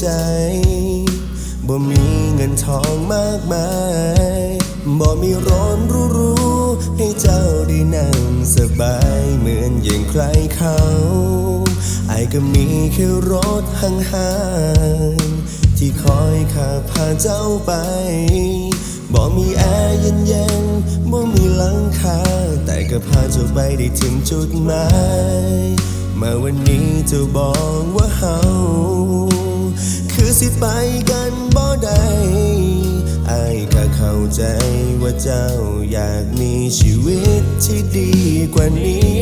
ใจบ่มีเงินทองมากมายบ่มีร้อนรู้รู้ๆให้เจ้าได้นั่งสบายเหมือนอย่างใครเขาไอ้ก็มีแค่รถห่างๆที่คอยขับพาเจ้าไปบ่มีแอร์เย็นๆบ่มีหลังคาแต่ก็พาเจ้าไปได้ถึงจุดหมายมาวันนี้เจะบอกว่าเฮา คือสิไปกันบ่ได้ไอ้ายก็เข้าใจว่าเจ้าอยากมีชีวิตที่ดีกว่านี้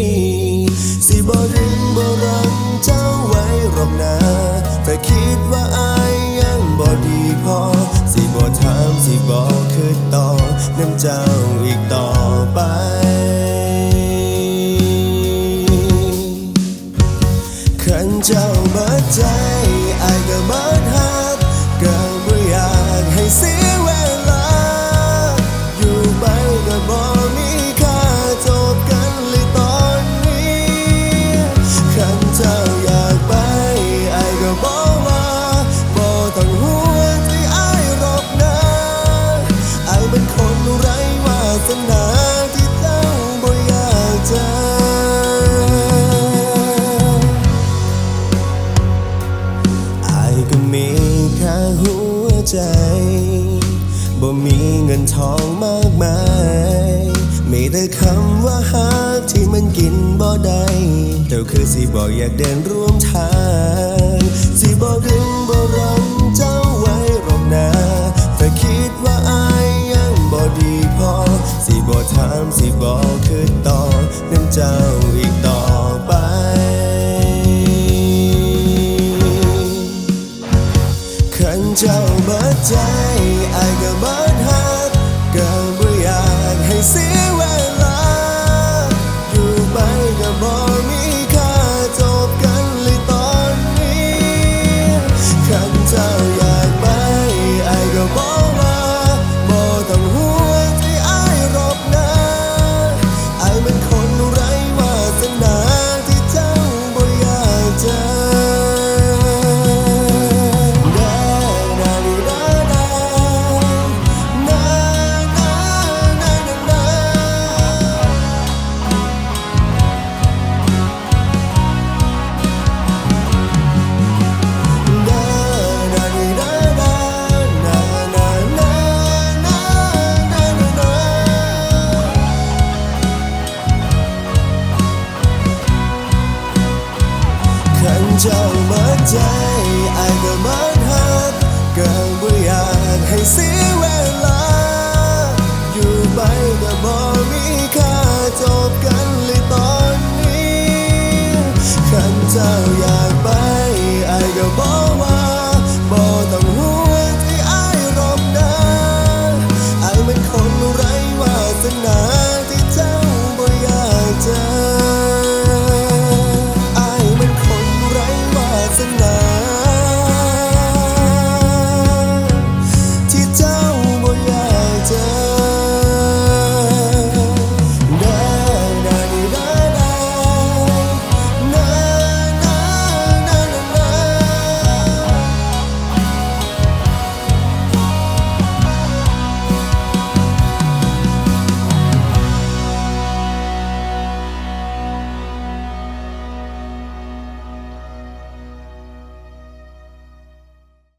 สิบ่ดึงบ่รังเจ้าไว้หรอกนะแต่คิดว่าอายยังบ่ดีพอ สิบ่ถามสิบ่คือต่อน้ำเจ้า ใจบ่มีเงินทองมากมายมีแต่คำว่าฮักที่มันกินบ่ได้เจ้าคือสิบอกอยากเดินร่วมทางสิบ่ดึงบ่รังเจ้าไว้หรอกนะแต่คิดว่าอายยังบ่ดีพอ สิบ่ถามสิบ่คือต่อน้ำเจ้า เจ้าเบิดใจไอ้ก็เหมือนหักก็บ่อยากให้เสียเวลา อยู่ไปก็บ่มีค่าจบกันเลยตอนนี้ขันเจ้าอยากไปไอ้ก็บอก The night.